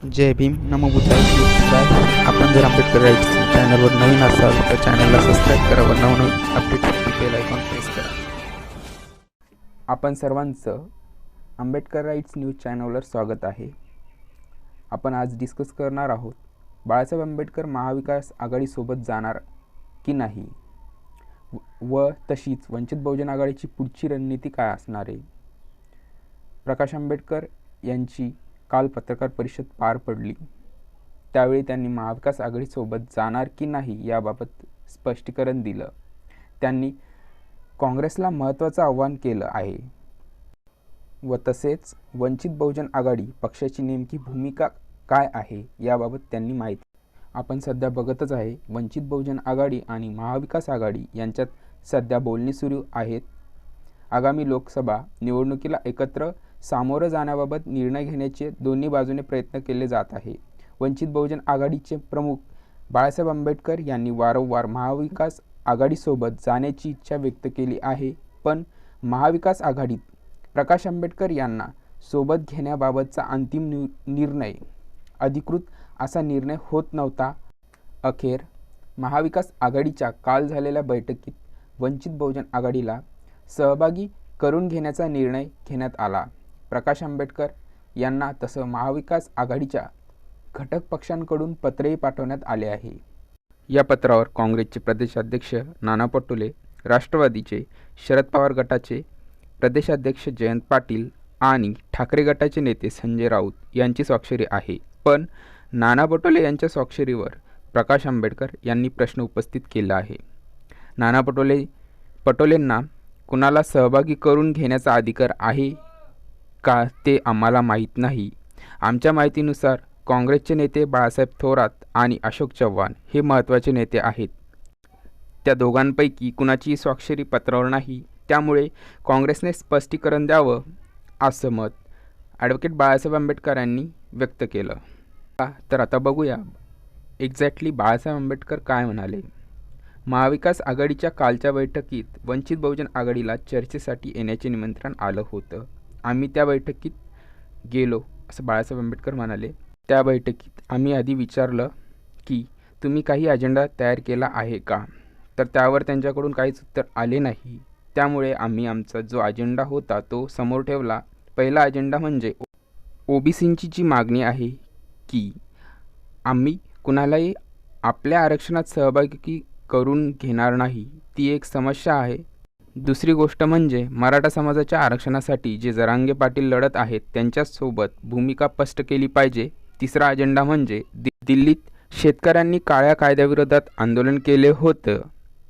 जय भीम नमो बुद्धाय आपण जर आंबेडकर राईट्स चॅनलवर नवीन असाल तर चॅनलला सबस्क्राईब करा व नवनवीन अपडेटसाठी बेल आयकॉन प्रेस करा. आपण सर्वांचं आंबेडकर राईट्स न्यूज चॅनलवर स्वागत आहे. आपण आज डिस्कस करणार आहोत बाळासाहेब आंबेडकर महाविकास आघाडीसोबत जाणार की नाही? व तशीच वंचित बहुजन आघाडीची पुढची रणनीती काय असणार आहे? प्रकाश आंबेडकर यांची काल पत्रकार परिषद पार पडली. त्यावेळी त्यांनी महाविकास आघाडीसोबत जाणार की नाही याबाबत स्पष्टीकरण दिलं. त्यांनी काँग्रेसला महत्त्वाचं आव्हान केलं आहे. व तसेच वंचित बहुजन आघाडी पक्षाची नेमकी भूमिका काय आहे याबाबत त्यांनी माहिती आपण सध्या बघतच आहे वंचित बहुजन आघाडी आणि महाविकास आघाडी यांच्यात सध्या बोलणी सुरू आहेत. आगामी लोकसभा निवडणुकीला एकत्र सामोरं जाण्याबाबत निर्णय घेण्याचे दोन्ही बाजूने प्रयत्न केले जात आहे. वंचित बहुजन आघाडीचे प्रमुख बाळासाहेब आंबेडकर यांनी वारंवार महाविकास आघाडीसोबत जाण्याची इच्छा व्यक्त केली आहे पण महाविकास आघाडीत प्रकाश आंबेडकर यांना सोबत घेण्याबाबतचा अंतिम नि निर्णय अधिकृत असा निर्णय होत नव्हता. अखेर महाविकास आघाडीच्या काल झालेल्या बैठकीत वंचित बहुजन आघाडीला सहभागी करून घेण्याचा निर्णय घेण्यात आला. प्रकाश आंबेडकर यांना तसं महाविकास आघाडीच्या घटक पक्षांकडून पत्रही पाठवण्यात आले आहे. या पत्रावर काँग्रेसचे प्रदेशाध्यक्ष नाना पटोले राष्ट्रवादीचे शरद पवार गटाचे प्रदेशाध्यक्ष जयंत पाटील आणि ठाकरे गटाचे नेते संजय राऊत यांची स्वाक्षरी आहे. पण नाना पटोले यांच्या स्वाक्षरीवर प्रकाश आंबेडकर यांनी प्रश्न उपस्थित केला आहे. नाना पटोले पटोलेंना कुणाला सहभागी करून घेण्याचा अधिकार आहे का ते आम्हाला माहीत नाही. आमच्या माहितीनुसार काँग्रेसचे नेते बाळासाहेब थोरात आणि अशोक चव्हाण हे महत्त्वाचे नेते आहेत. त्या दोघांपैकी कुणाची स्वाक्षरी पत्रावर नाही. त्यामुळे काँग्रेसने स्पष्टीकरण द्यावं असं मत ॲडव्होकेट बाळासाहेब आंबेडकर यांनी व्यक्त केलं. तर आता बघूया एक्झॅक्टली बाळासाहेब आंबेडकर काय म्हणाले. महाविकास आघाडीच्या कालच्या बैठकीत वंचित बहुजन आघाडीला चर्चेसाठी येण्याचे निमंत्रण आलं होतं. आम्ही त्या बैठकीत गेलो असं बाळासाहेब आंबेडकर म्हणाले. त्या बैठकीत आम्ही आधी विचारलं की तुम्ही काही अजेंडा तयार केला आहे का? तर त्यावर त्यांच्याकडून काहीच उत्तर आले नाही. त्यामुळे आम्ही आमचा जो अजेंडा होता तो समोर ठेवला. पहिला अजेंडा म्हणजे ओबीसींची जी मागणी आहे की आम्ही कुणालाही आपल्या आरक्षणात सहभागी करून घेणार नाही ती एक समस्या आहे. दुसरी गोष्ट म्हणजे मराठा समाजाच्या आरक्षणासाठी जे जरांगे पाटील लढत आहेत त्यांच्यासोबत भूमिका स्पष्ट केली पाहिजे. तिसरा अजेंडा म्हणजे दि दिल्लीत शेतकऱ्यांनी काळ्या कायद्याविरोधात आंदोलन केले होतं.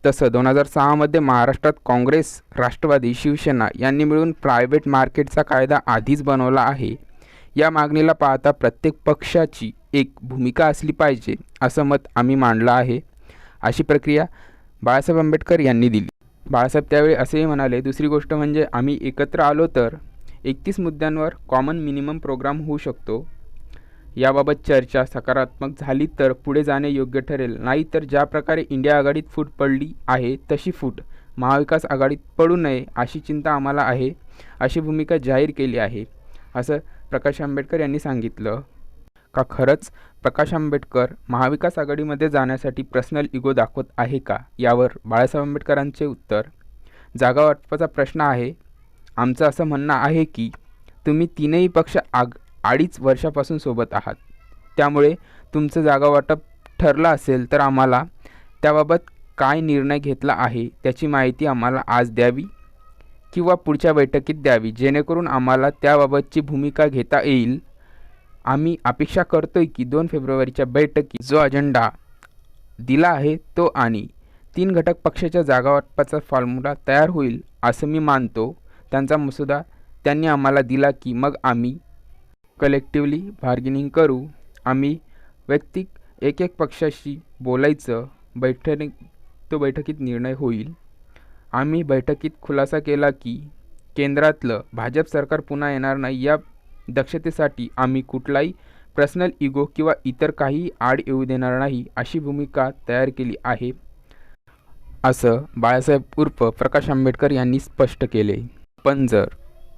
तसं दोन हजार सहामध्ये महाराष्ट्रात काँग्रेस राष्ट्रवादी शिवसेना यांनी मिळून प्रायव्हेट मार्केटचा कायदा आधीच बनवला आहे. या मागणीला पाहता प्रत्येक पक्षाची एक भूमिका असली पाहिजे असं मत आम्ही मांडलं आहे. अशी प्रक्रिया बाळासाहेब आंबेडकर यांनी दिली. बाळासाहेब त्यावेळी असेही म्हणाले दुसरी गोष्ट म्हणजे आम्ही एकत्र आलो तर एकतीस मुद्द्यांवर कॉमन मिनिमम प्रोग्राम होऊ शकतो. याबाबत चर्चा सकारात्मक झाली तर पुढे जाणे योग्य ठरेल. नाही तर ज्या प्रकारे इंडिया आघाडीत फूट पडली आहे तशी फूट महाविकास आघाडीत पडू नये अशी चिंता आम्हाला आहे अशी भूमिका जाहीर केली आहे असं प्रकाश आंबेडकर यांनी सांगितलं. का खरंच? प्रकाश आंबेडकर महाविकास आघाडीमध्ये जाण्यासाठी पर्सनल इगो दाखवत आहे का? यावर बाळासाहेब आंबेडकरांचे उत्तर. जागा वाटपाचा प्रश्न आहे. आमचं असं म्हणणं आहे की तुम्ही तीनही पक्ष आग अडीच वर्षापासून सोबत आहात. त्यामुळे तुमचं जागा वाटप ठरलं असेल तर आम्हाला त्याबाबत काय निर्णय घेतला आहे त्याची माहिती आम्हाला आज द्यावी किंवा पुढच्या बैठकीत द्यावी जेणेकरून आम्हाला त्याबाबतची भूमिका घेता येईल आम्ही अपेक्षा करतोय की दोन फेब्रुवारीच्या बैठकीत जो अजेंडा दिला आहे तो आणि तीन घटक पक्षाच्या जागावाटपाचा फॉर्म्युला तयार होईल असं मी मानतो. त्यांचा मसुदा त्यांनी आम्हाला दिला की मग आम्ही कलेक्टिवली बार्गेनिंग करू. आम्ही वैयक्तिक एक एक पक्षाशी बोलायचं. बैठक तो बैठकीत निर्णय होईल. आम्ही बैठकीत खुलासा केला की केंद्रातलं भाजप सरकार पुन्हा येणार नाही या दक्षतेसाठी आम्ही कुठलाही पर्सनल इगो किंवा इतर काही आड येऊ देणार नाही अशी भूमिका तयार केली आहे असं बाळासाहेब उर्फ प्रकाश आंबेडकर यांनी स्पष्ट केले. पण जर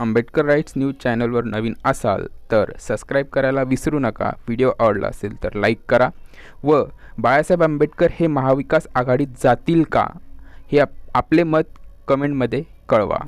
आंबेडकर राईट्स न्यूज चॅनलवर नवीन असाल तर सबस्क्राईब करायला विसरू नका. व्हिडिओ आवडला असेल तर लाईक करा. व बाळासाहेब आंबेडकर हे महाविकास आघाडीत जातील का? हे आप आपले मत कमेंटमध्ये कळवा.